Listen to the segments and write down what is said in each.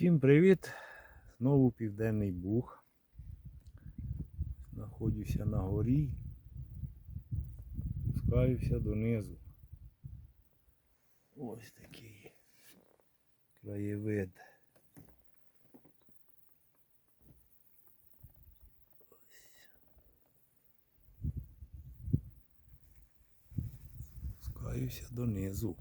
Всім привіт! Знову Південний Буг. Знаходжуся на горі. Спускаюся донизу. Ось такий краєвид. Ось. Спускаюся донизу.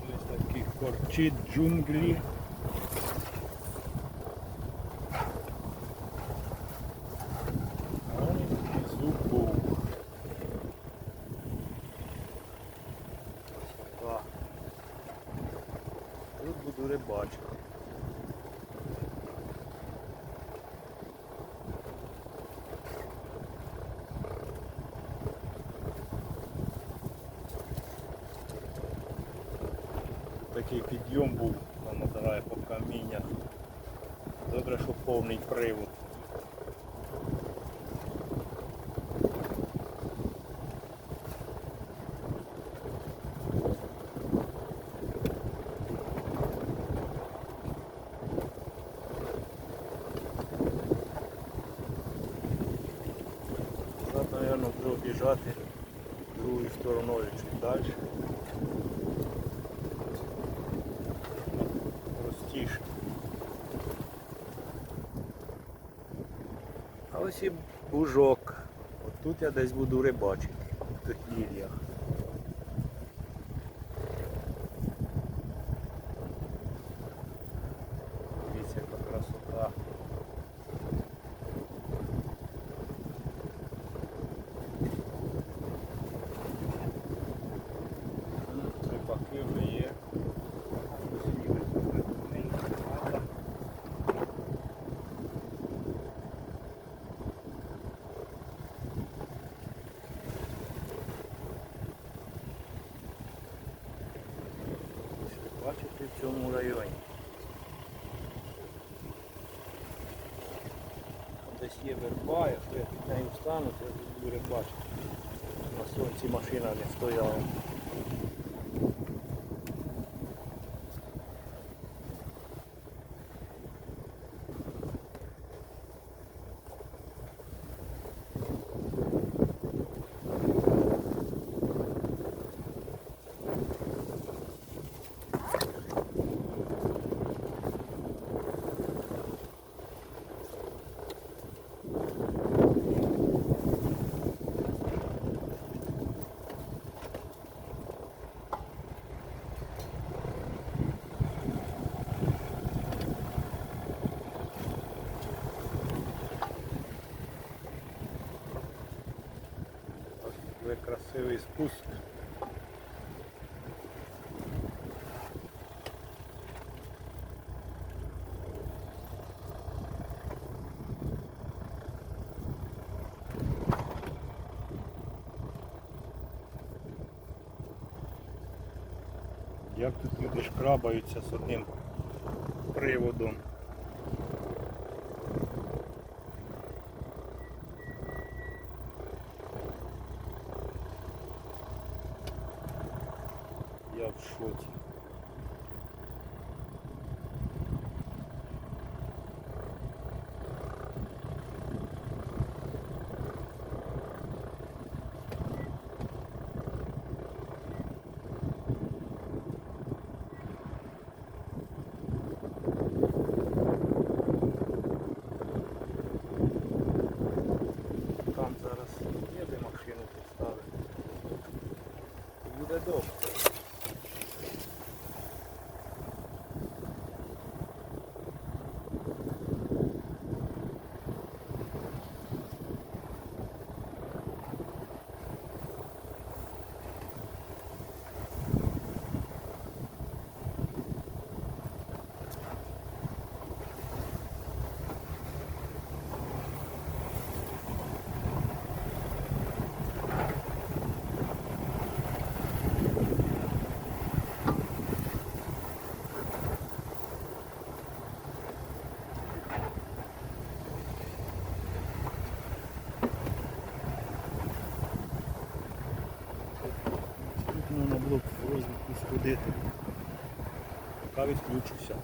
Через такі корчі джунглі. А внизу був. Красота. Тут буду рибачити. Такий підйом був, там по каміннях. Добре, що повний привод. Тут я десь буду рибачити, в тих ліліях. Дивіться, яка красота. М, Рибаки вже є. Посиділи тут прикольненько. Ага. Що Бачите в цьому районі. Там Десь є верба, якщо я під нею встану, то я буду рибачити. На сонці машина не стояла. Ось такий красивий спуск. Як тут люди шкрабаються з одним приводом. Я в шоці. Там зараз є де машину поставити. Буде добре. було б в сходити. Поки відключуся.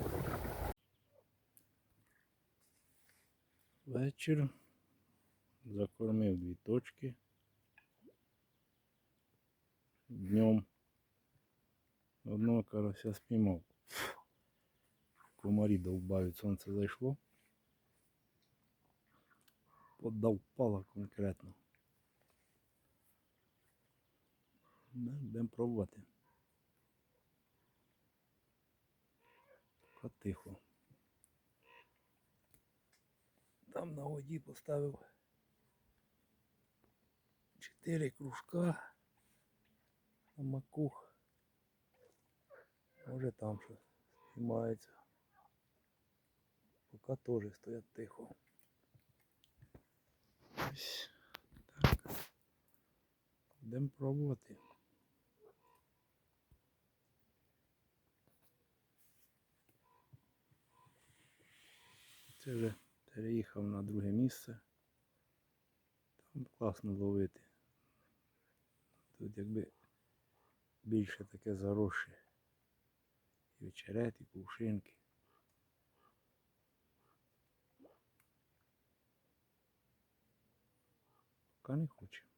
Вечір. Закормив дві точки. Днем одного карася спіймав. Комарі довбають, сонце зайшло. Подав пала конкретно. Будемо пробувати. Поки тихо. Там на воді поставив чотири кружка на макух. Може там щось знімається. Поки теж стоять тихо. Ось так. Будемо пробувати. Це вже переїхав на друге місце. Там класно ловити. Тут якби більше таке заросше. І вечерет, і кувшинки. Поки не хоче.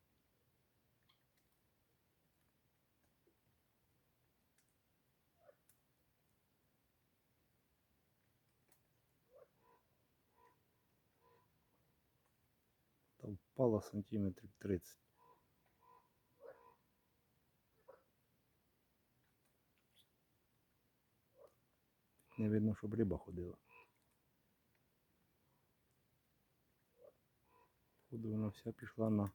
Впала сантиметрів 30. Не видно, щоб риба ходила. Походу вона вся пішла на,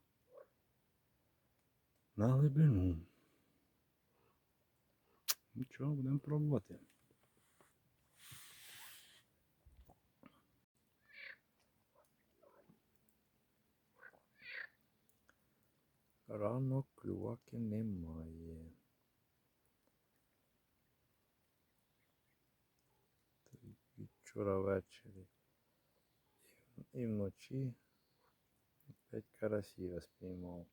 на глибину. Нічого, будемо пробувати. Ранок клюваки немає. Вчора ввечері і вночі п'ять карасів я спіймав.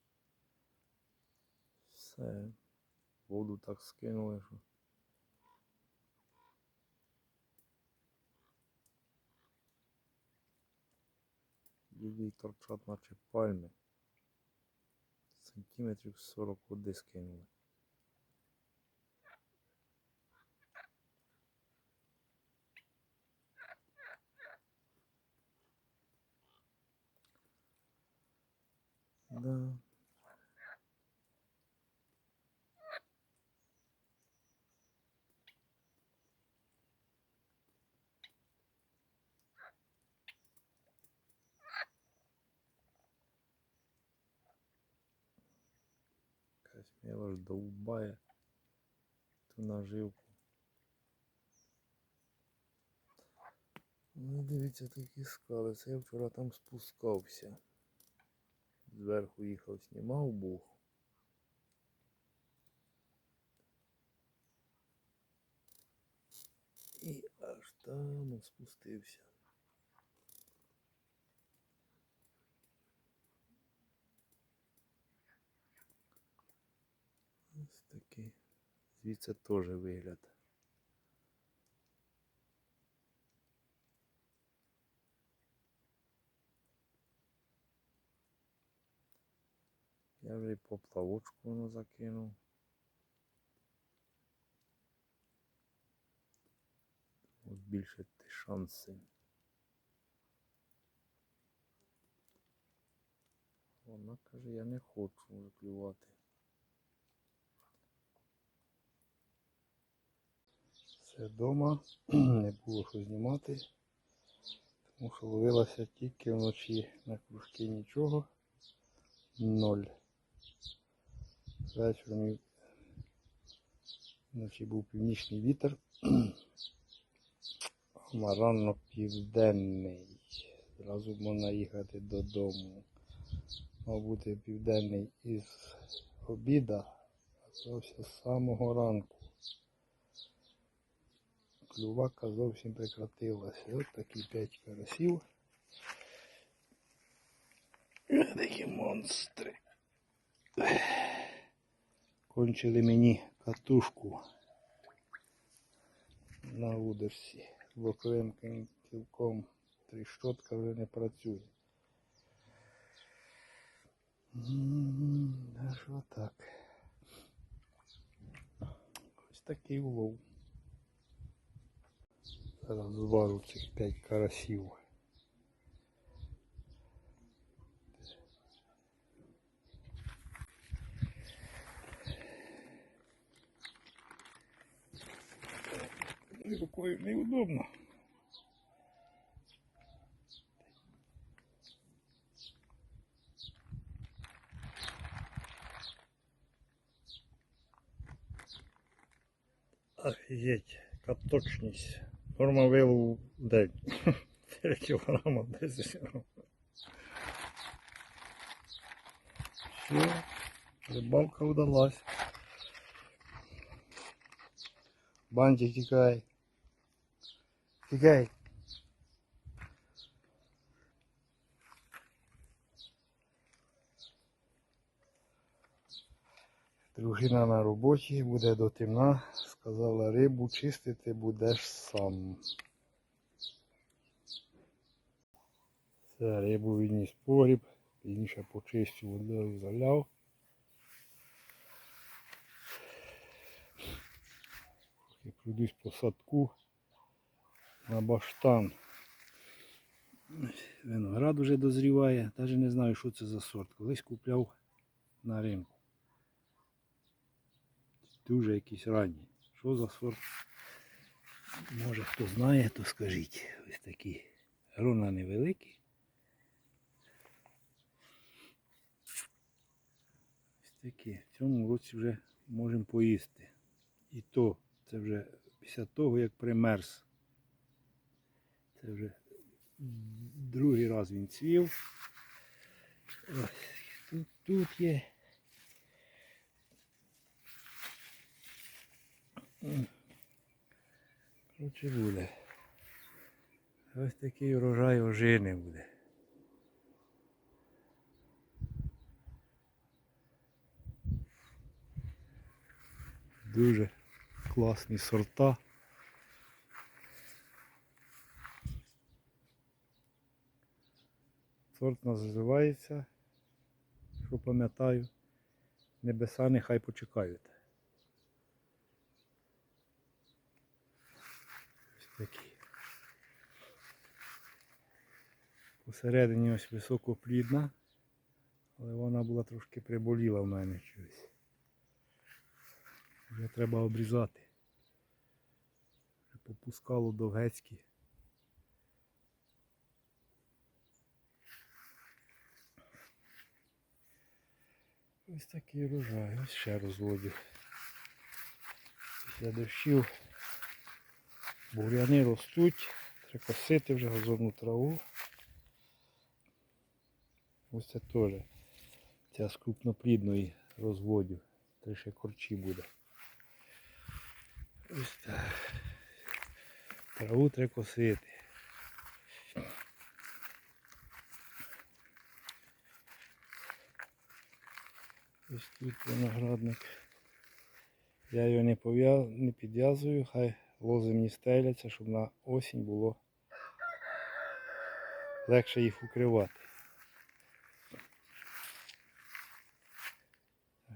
Все. Воду так скинули, що. Люди торчать наче пальми. Сантиметрів 40 води скинули. Да. Якась мелоч довбає ту наживку. Ну дивіться такі скали. Це я вчора там спускався. Зверху їхав, знімав бух. І аж там спустився. Ось такий. Звідси теж вигляд. Я вже і поплавочку воно закинув. Ти шанси. Вона каже, я не хочу вже Все вдома, не було що знімати, тому що ловилася тільки вночі на кружки нічого. Ноль. Вечором вночі був північний вітер, а рано південний. Зразу можна їхати додому. Мав бути південний із обіда, а зовсім з самого ранку. Клювака зовсім прекратилася. Ось такі п'ять карасів. Такі монстри. Кончили мені катушку на удерсі. Боковим кін- кілком тріщотка вже не працює. М, Аж отак. Ось такий улов. Зараз зважу цих 5 карасів. Рукою неудобно. Офігеть, яка Норма вилову в день. 4 кілограма 10 грам. Все, рибалка удалась. Бантик тікай. Тікай. Дружина на роботі буде до темна. Сказала, рибу чистити будеш сам. Це рибу відніс погріб, пізніше почистив водою заляв. І пройдусь по садку на баштан. Виноград уже дозріває, навіть не знаю, що це за сорт. Колись купляв на ринку. Дуже якийсь ранній. Що? Може хто знає, то скажіть. Ось такі грона невеликі. Ось такі. В цьому році вже можемо поїсти. І то це вже після того, як примерз. Це вже другий раз він цвів. Ось тут, тут є. Коротше буде. Ось такий урожай ожини буде. Дуже класні сорта. Сорт називається, що пам'ятаю, небеса нехай почекають. Такі. Посередині ось високоплідна, але вона була трошки приболіла в мене щось. Вже треба обрізати. Попускало довгецькі. Ось такий урожай, ось ще розводю. Після дощів бур'яни ростуть, треба косити вже газонну траву. Ось це теж. Ця з крупноплідної розводю. Це ще корчі буде. Ось так. Траву треба косити. Ось тут виноградник. Я його не, не підв'язую, хай лози мені стеляться, щоб на осінь було легше їх укривати.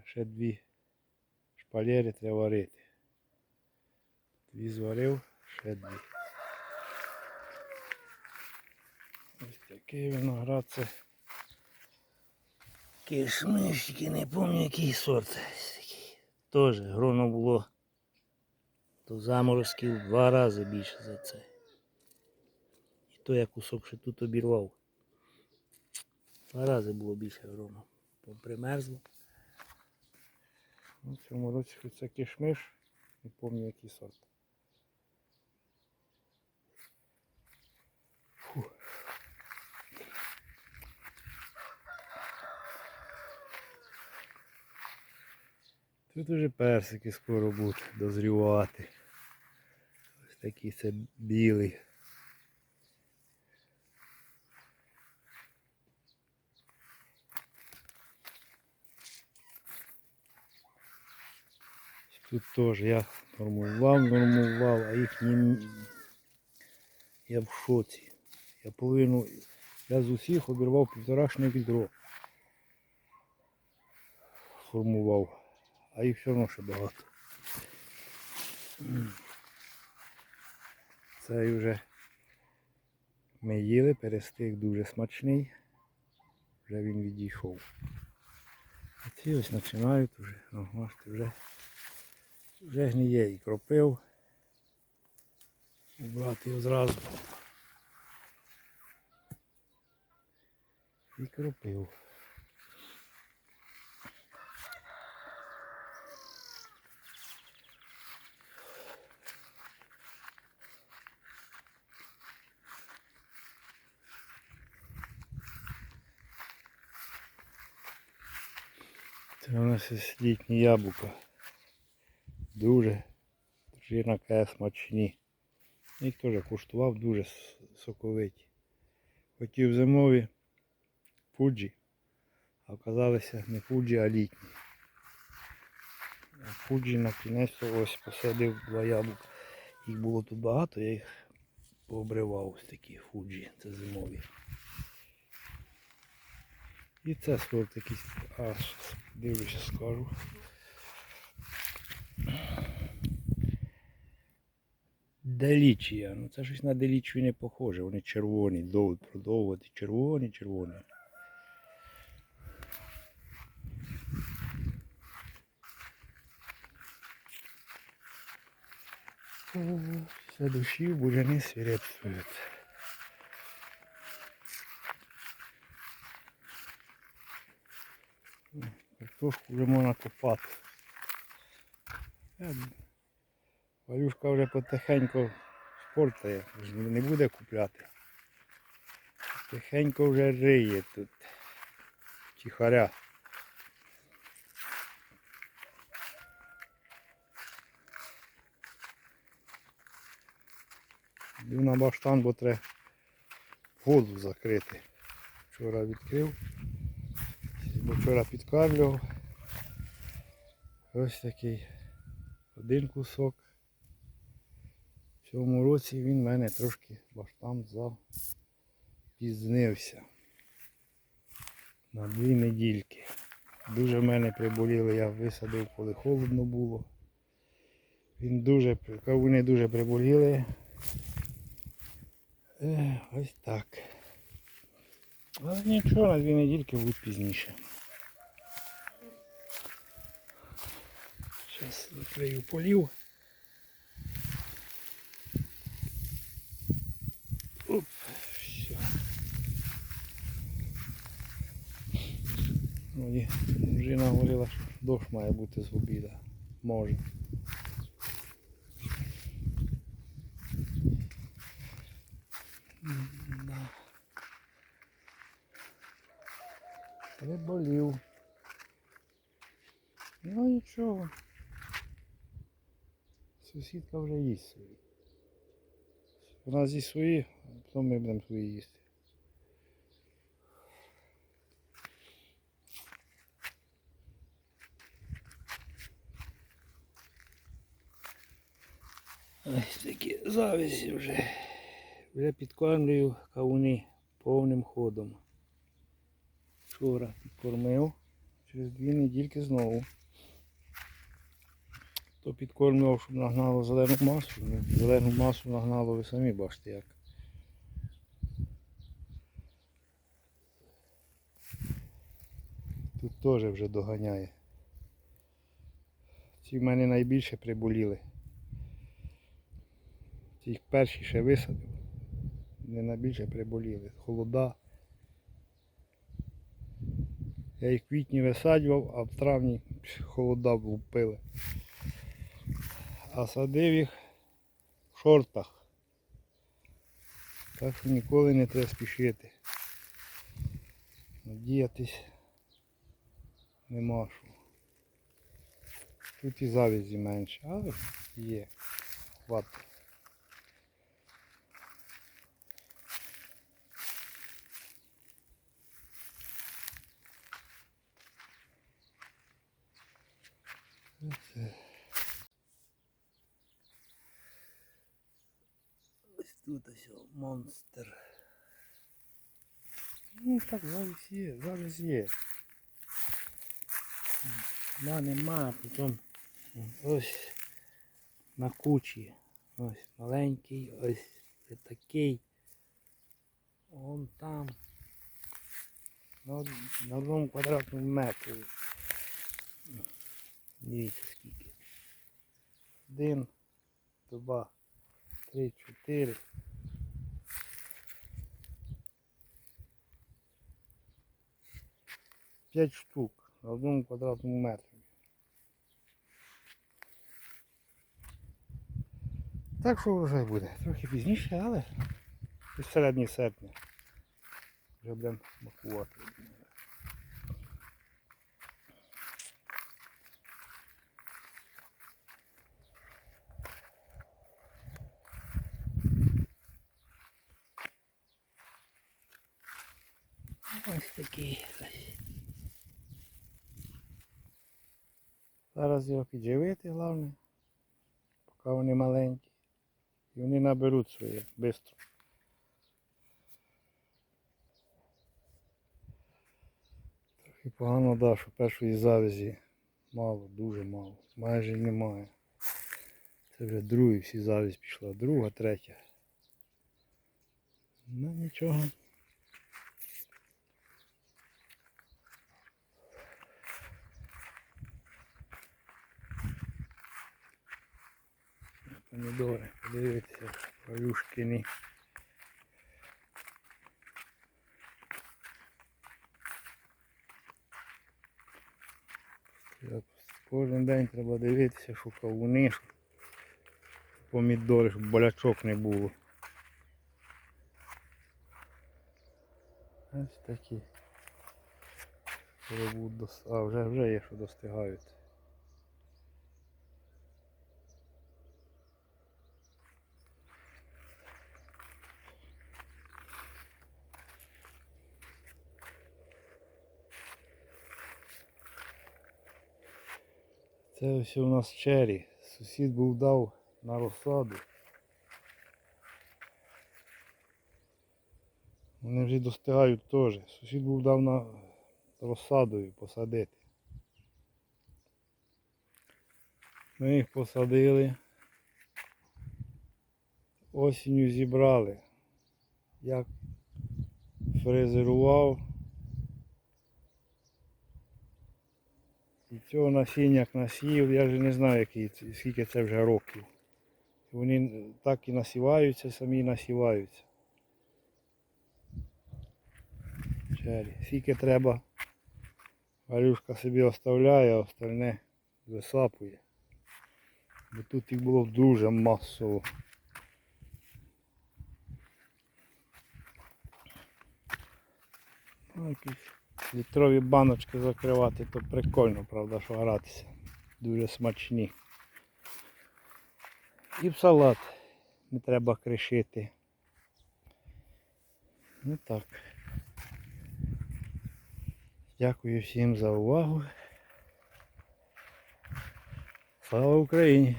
Ще дві шпалери треба варити. Дві зварив, ще дві. Ось такий виноград це. Кишмишки, не пам'ятаю який сорт. Теж гроно було до заморозків два рази більше за це. І то я кусок ще тут обірвав. Два рази було більше гроно. Примерзло. Ну, в цьому році хоч це кишмиш, не пам'ятаю який сорт. Тут уже персики скоро будуть дозрівати. Такий це білий. Тут теж я нормував, нормував, а їх ні... Я в шоці. Я половину, я з усіх обірвав півторашне відро. Формував. А їх все одно ще багато. Цей вже ми їли, перестиг дуже смачний. Вже він відійшов. А ці ось починають вже, о, бачите, вже, вже гніє і кропив. Убрати його зразу. І кропив. У нас літні яблука. Дуже дружина каже смачні. Їх теж куштував дуже соковиті. Хотів зимові фуджі, а оказалися не фуджі, а літні. А на кінець ось посадив два яблука. Їх було тут багато, я їх пообривав ось такі фуджі, це зимові. І це сорт якийсь, а щас дивлюся, скажу. Делічія. Ну це щось на делічію не похоже. Вони червоні, довго продовгувати. Червоні, червоні. Все душі буряни свирепствують. Картошку вже можна копати. Е, Валюшка вже потихеньку спортає, не буде купляти. Тихенько вже риє тут. Тихаря. Йду на баштан, бо треба воду закрити. Вчора відкрив, бо вчора підкармлював. Ось такий один кусок. В цьому році він в мене трошки баштан запізнився. На дві недільки. Дуже в мене приболіли, я висадив, коли холодно було. Він дуже, кавуни дуже приболіли. Е, ось так. Але нічого, на дві недільки будуть пізніше. Зараз закрию полів. Оп, все. Ну, і Жена говорила, що дощ має бути з. Може. Приболів. Ну нічого. Сусідка вже їсть свої. Вона з'їсть свої, а потім ми будемо свої їсти. Ось такі завязі вже. Вже підкормлюю кавуни повним ходом. Вчора підкормив, через дві недільки знову. То підкормлював, щоб нагнало зелену масу. Ну, Зелену масу нагнало, ви самі бачите як. Тут теж вже доганяє. Ці в мене найбільше приболіли. Ці перші ще висадив. Не найбільше приболіли. Холода. Я їх в квітні висаджував, а в травні холода влупили. А садив їх в шортах. Так що ніколи не треба спішити. Надіятись нема що. Тут і завізі менше, але є. Хватить. Тут ось монстр. Ну так зараз є, зараз є. Ма нема, потім ось на кучі. Ось маленький, ось такий. Вон там. На одному квадратному метрі. Дивіться скільки. Один, два, три, чотири. П'ять штук на одному квадратному метрі. Так що врожай буде. Трохи пізніше, але середній серпня. Вже будемо макувати. Ось такий. ось. Зараз його підживити, головне, поки вони маленькі. І вони наберуть своє швидко. Трохи погано, да, що першої завязі мало, дуже мало. Майже немає. Це вже другий всі завязь пішла, друга, третя. Ну нічого. Помідори, подивіться, палюшкині. Кожен день треба дивитися, що кавуни, що помідори, щоб болячок не було. Ось такі. А, вже, вже є, що достигають. Це ось у нас чері. Сусід був дав на розсаду. Вони вже достигають теж. Сусід був дав на розсадою посадити. Ми їх посадили. Осінню зібрали. Як фрезерував. І цього насіння як насіяв, я вже не знаю, який, скільки це вже років. Вони так і насіваються, самі насіваються. Чері. Скільки треба, Валюшка собі оставляє, а остальне висапує. Бо тут їх було дуже масово. Ну, якісь літрові баночки закривати, то прикольно, правда, що гратися. Дуже смачні. І в салат не треба кришити. Ну так. Дякую всім за увагу. Слава Україні!